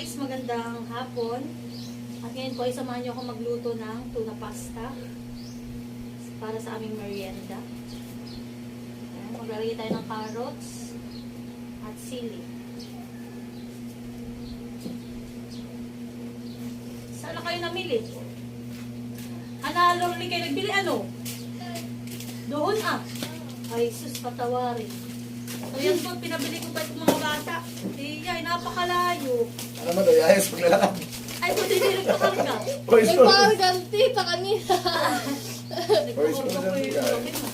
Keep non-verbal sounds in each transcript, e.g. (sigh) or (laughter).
guys! Magandang hapon. At ngayon po ay niyo ako magluto ng tuna pasta para sa aming merienda. Ayan, maglalagay tayo ng carrots at sili. Saan na kayo namili? Ano, Lorly kayo nagbili ano? Doon ah. Ay, sus, patawarin. So yan po, pinabili ko pa itong mga bata. Ay, napakalayo. Ano mo daw, ayos paglalakad. Ay, buti hindi nagpakarga. Boys, May parang ganti pa kanina. Yung bakit mo.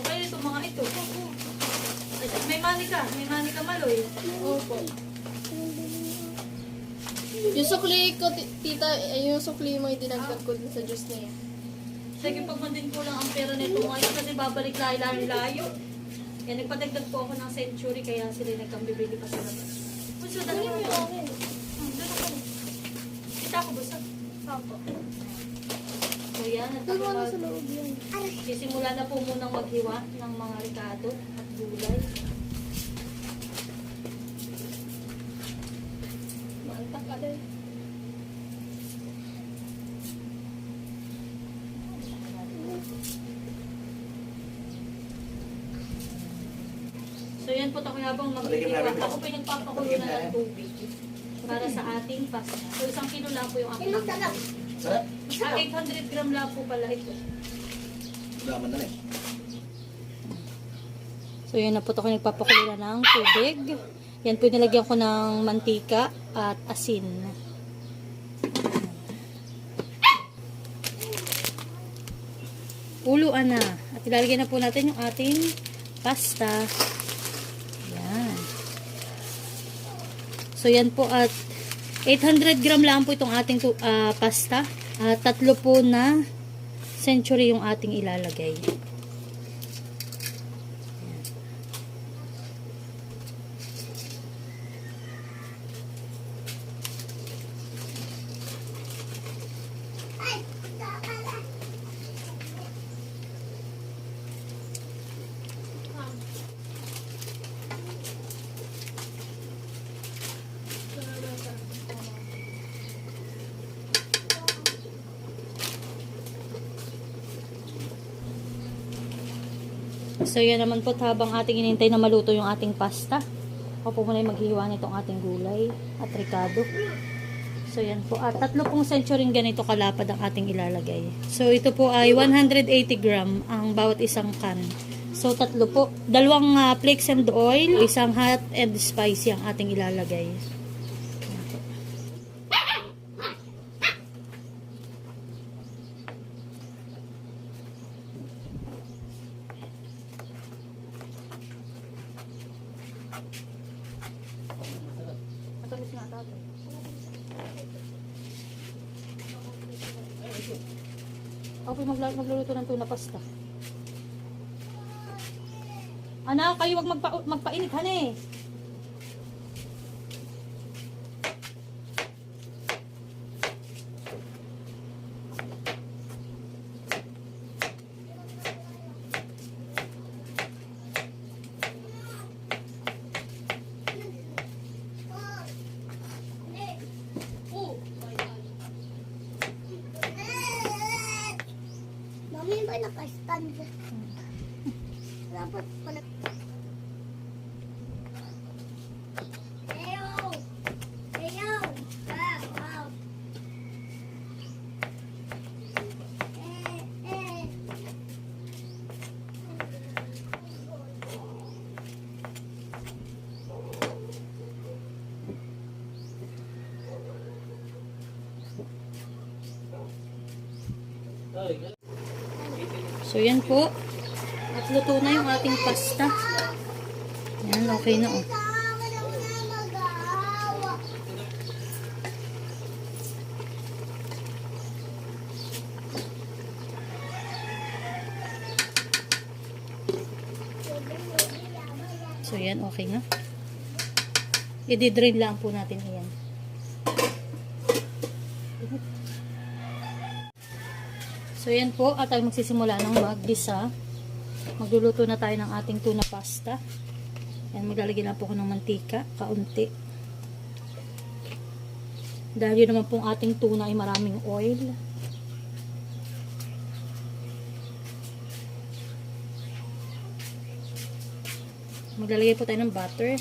Okay, ito mga ito. Ay, May manika, may manika maloy. Opo. Yung sukli ko, ti- tita, yung sukli mo yung dinagdag ko sa juice na yan. Sige, pagmandin ko lang ang pera nito ngayon kasi babalik layo layo. Yan, nagpadagdag po ako ng century kaya sila nagkambibili pa sila. Puso, dalawa Ano mo. yung akin? Kita ko basta. Opo. So yan, at ako mag- sa loob yan? Sisimula na po munang maghiwa ng mga ricado at gulay. Maantak ka din. So yan po ako habang namin. Ako po yung nagpapakulo Paligid na ng tubig para sa ating pasta. So isang kilo lang po yung aking. Sarap. Ah, 800 gram lang po pala ito. Laman na eh. So yan na po ako nagpapakulo na ng tubig. Yan po nilagyan ko ng mantika at asin. Uluan na. At ilalagay na po natin yung ating pasta. Yan. So yan po at 800 gram lang po itong ating ah, pasta. At tatlo po na century yung ating ilalagay. So yan naman po habang ating inintay na maluto yung ating pasta. Ako po muna yung maghihiwa nitong ating gulay at ricado. So yan po. At tatlo pong century ganito kalapad ang ating ilalagay. So ito po ay 180 gram ang bawat isang can. So tatlo po. Dalawang ah, flakes and oil, isang hot and spicy ang ating ilalagay. Ako po magla- magluluto ng tuna pasta. Anak, kayo wag magpa magpainit, hane. So yan po. At luto na yung ating pasta. Yan, okay na oh. So yan, okay na. I-drain lang po natin yan. So yan po, at tayo magsisimula ng mag-gisa. Magluluto na tayo ng ating tuna pasta. Yan, maglalagay lang po ako ng mantika, kaunti. Dahil yun naman pong ating tuna ay maraming oil. Maglalagay po tayo ng butter.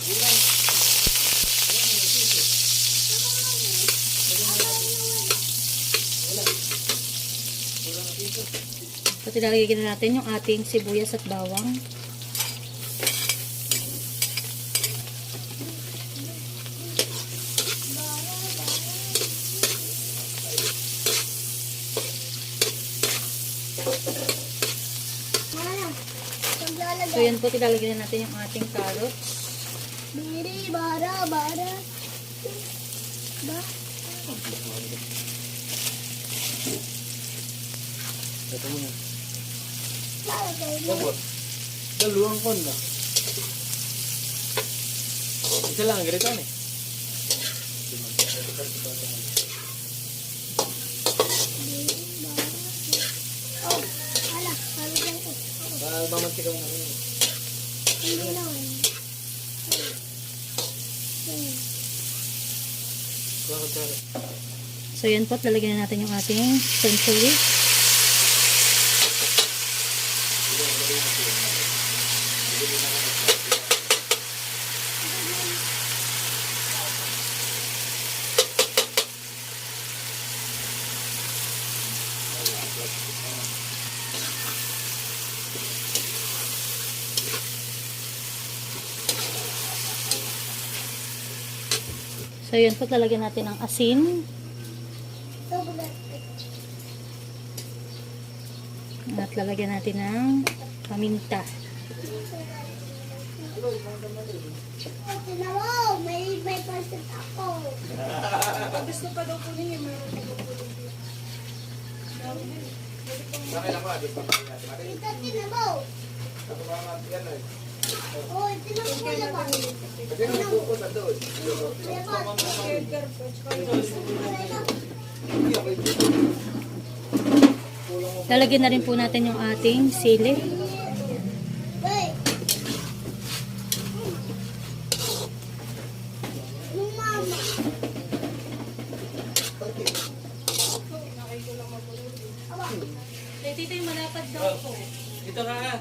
Pati lalagay na natin yung ating sibuyas at bawang. So yan po, tilalagyan na natin yung ating carrots. Biri, bara, bara. Ba? Ito mo na. Sabot. Dalawang kon na. Isa lang, ganito eh. Oh, ala, lalagyan ko. Mamantika na rin. Hindi na. Bakit kare? So yan po, lalagyan na natin yung ating century. So yan po, lalagyan natin ng asin. At lalagyan natin ng paminta. May, may percent ako. Gusto pa daw po niya, meron pa daw po Bakit Lalagyan na rin po natin yung ating sili. Aba, Tito yung malapad daw po. Ito ka nga.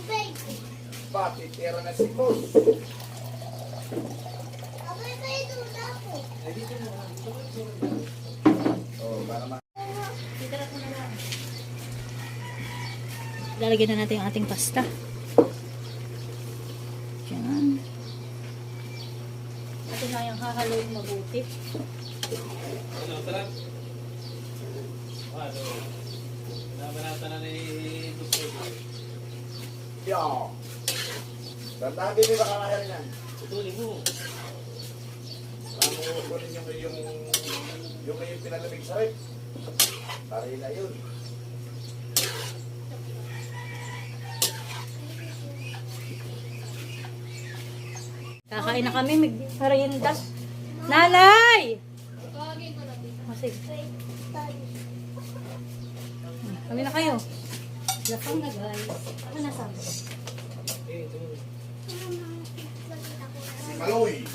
ubay. Pati, tira na si boss. Abay kayo doon ako. Oh, para ma... Lalagyan na natin yung ating pasta. Diyan. Ito na yung hahaluin mabuti. Ano, tara. Ano, nabanata na ni Gusto. Yo! Tandaan din ba yan? Tutulin mo. Paano mo kunin yung yung yung may pinalamig sa rep? Pare na yun. Kakain na kami, may merienda. Nanay! Na sige. Kami na kayo. Lapang na guys. Ano na sabi? Si Maloy.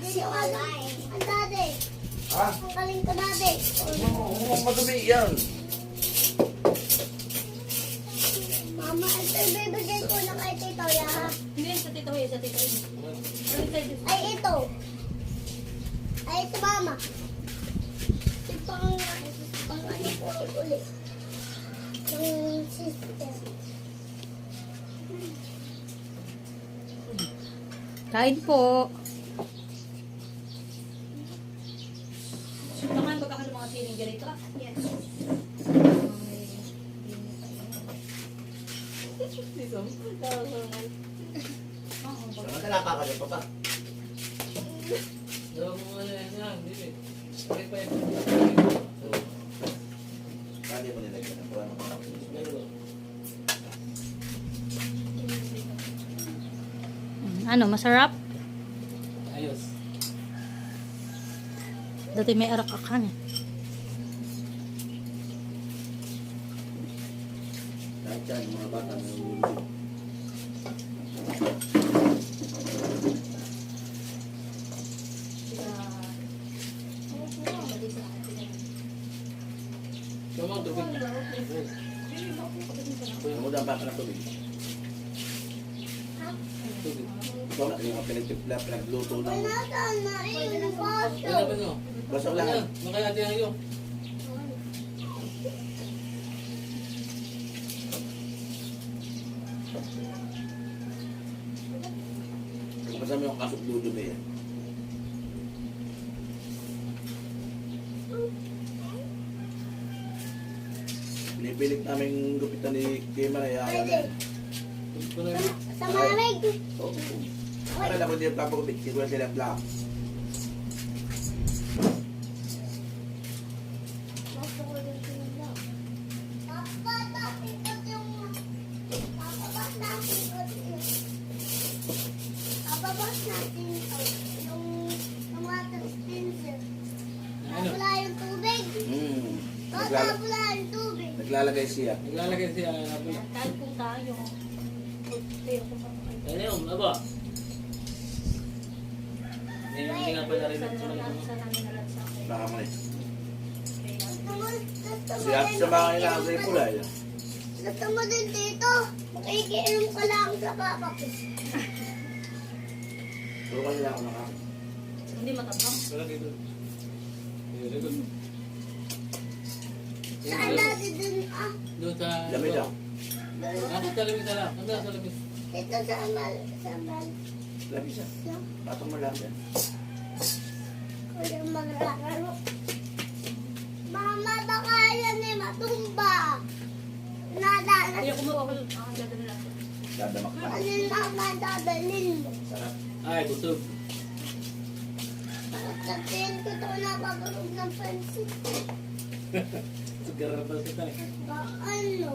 Si Alay. Ang dati. Ha? Ang galing ko dati. Oo, oh, madumi yan. Mama, ito ibibigay ko na kay Tito Ya. Hindi, sa tito Huy, sa tito tayo? Ay, ito. Ay, ito, Mama. Ito pang, pang ano po ulit. Yung sister. Kain po. Baka ba ka mga feeling ganito? Yes. Saan ka nakakalit pa ba? Daw Ano, masarap? Ayos. Dati may arak-akan eh. Kahit yan, mga bata, may Tama ang tubig. Tumuda ang baka ng. Nasaan na yung baso? Ano ba nyo? basok Ano? lang. Makayati ang iyo. Kasama yung kasok ba yan? Pinipilit namin gupitan ni Kima na yan. Pwede. Ito na yun. Sa malamig. Na sila. Baso ko din yung... Natin ko yung... Papa, bas natin ko yung... Yung water dispenser. Ano? Hmm. Naglalagay siya. Naglalagay siya. Kung tayo. Pero kung pa Ano yun? Aba? Hindi hindi nga pala rin namin nalansa. Baka mo din sa mga sa ka- pula. eh. Gusto mo din dito. Makikiinom ka lang sa papa ko. Puro kanila ako naka. Hindi matabang. Wala dito. Saan natin dun ah? Doon sa... Lamig. Ah, sa lamig na lang. Ang sa lamig. Ito sa mal, sa mal. Labi siya. Patong mo lang yan. Kuya maglalaro. Mama, baka yan eh, matumba. Nadala. Hindi ako mawawal. Ah, gagawin lang. Dadamak ka. Ano naman dadalhin mo? Sarap. Ay, busog. Sabihin ko ito napagulog ng pansit. Sigara pa sa tayo. Ano?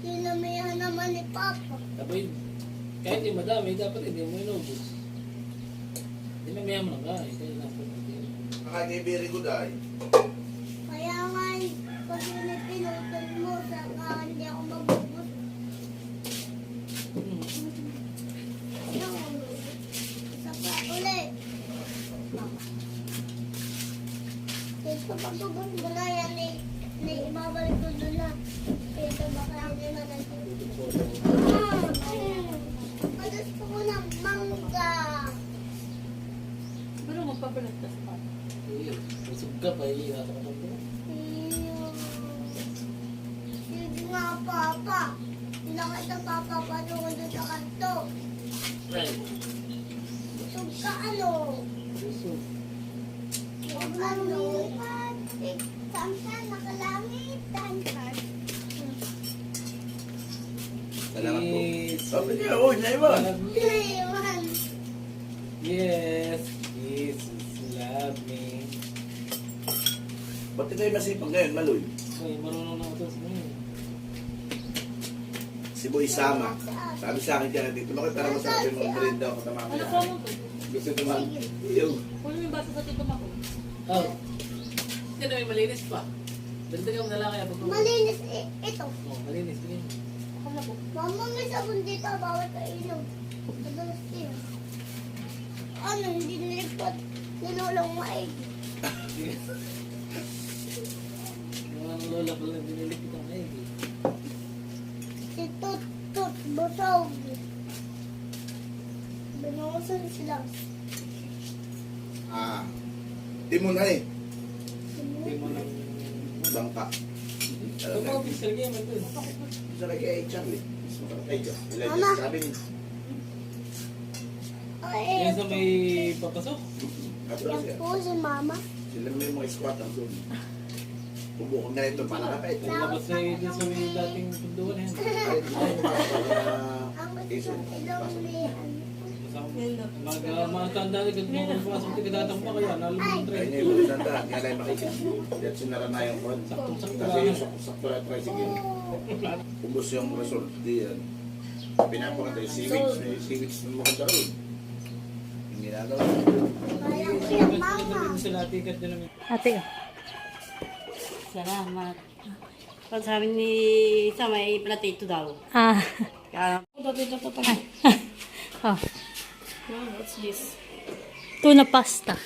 Tinamihan naman ni Papa. Tapos, kahit yung madami, dapat hindi mo inubos. Dinamihan mo lang ka. Eh, kaya dapat hindi. Kakain ni Very good ay. Kaya nga, pag yun ay pinutol mo, saka hindi ako mabubot. Hmm. Yung, isa pa uli. Ito pagbubuhin ko na yan eh. Ni ibabalik ko doon na. Ito baka hindi natin. Ah, mm. Gusto ko ng mangga. Pero magpapalag ka sa papa. Eh, Busog ka pa, eh. Nasa ka pa. Iyo. Sige nga, Papa. Hindi na kita papapanunod doon sa kanto. Right. Busog ka ano? Busog. Huwag lang lumipat. Samsan, nakalangit. Tansan. Salamat po. Yes. Sabi niya, oh, niya iwan. Iwan. Yes. Jesus love me. Ba't kayo masipag ngayon, Maloy? Ay, marunong na ako sa ngayon. Si Boy Sama. Sabi sa akin kaya dito, bakit para masarap yung mga merienda ako Ano tamamaya? po mo to? Gusto naman. Iyo. Kunin mo yung baso sa tito Mako. Oh. Hindi na may malinis pa. Dagdagan mo na lang kaya pag Malinis eh, ito. Oh, malinis. Tingin. Ako na po. Mama, may dito. Bawal ka inom. Madalas yun. Ano, hindi nilipot. Nilulang maigi. Mga lola ko lang dinilipit ang egg. Si Tut Tut Busog. Binuusan sila. Ah. Timon na eh. Mo lang... Bangka. Mama. Ay, Yan sa may papasok. Yan siya. po si Mama. Sila may mga squat ang doon. Bubukong na ito para kapit. Labas sa din sa may dating yan. Ay, ay, para Ang gusto kong ilong ni ano. Mag, uh, mga tanda na pasok di kadatampa kaya nalo mo Kaya train. niya yung maganda, kaya lang makikita. Sinara na yung kwan. Kasi yung sakto na tricycle. Ubus yung result. Di yan. Pinapakita yung civics. Yung civics na maganda rin. Yung ginagawa. Ate. Salamat. Pag sabi ni isa may platito daw. Ah. Kaya (laughs) oh. What's this? Tuna pasta.